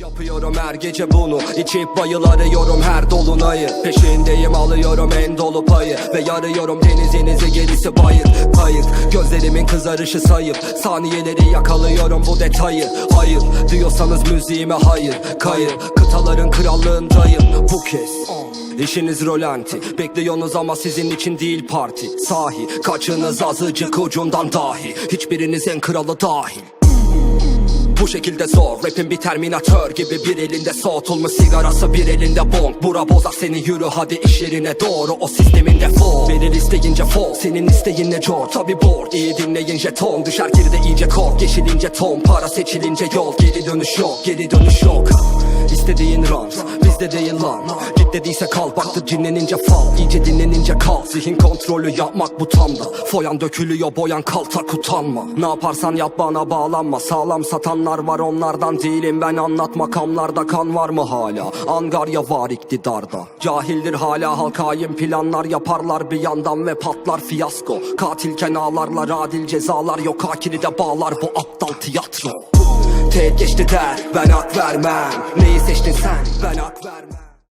Yapıyorum her gece bunu. İçip bayıl arıyorum her dolunayı. Peşindeyim alıyorum en dolu payı. Ve yarıyorum denizinizi gerisi bayır Kayık gözlerimin kızarışı sayıp Saniyeleri yakalıyorum bu detayı. Hayır diyorsanız müziğime hayır Kayır. Kıtaların krallığındayım bu kez. İşiniz rolanti. Bekliyorsunuz ama sizin için değil parti. Sahi kaçınız azıcık ucundan dahi. Hiçbiriniz en kralı dahil bu şekilde zor Rapin bir terminatör gibi bir elinde soğutulmuş sigarası bir elinde bong. Bura bozar seni yürü hadi iş yerine. Doğru o sistemin defol Verir isteyince fol senin isteğin ne cor Tabi board iyi dinleyin jeton Düşer geride iyice kork yeşilince ton. Para seçilince yol geri dönüş yok geri dönüş yok. İstediğin rant bizde değil lan. Git dediyse kal baktı dinlenince fal. İyice dinlenince kal. Zihin kontrolü yapmak bu tam da Foyan dökülüyor boyan kaltak utanma. Ne yaparsan yap bana bağlanma. Sağlam satanlar var onlardan değilim. Ben anlat makamlarda kan var mı hala? Angarya var iktidarda. Cahildir hala halk hain planlar yaparlar bir yandan Ve patlar fiyasko. Katilken ağlarlar adil cezalar yok Akili bağlar bu aptal tiyatro Tek geçti der ben hak vermem. Neyi seçtin sen? Ben hak vermem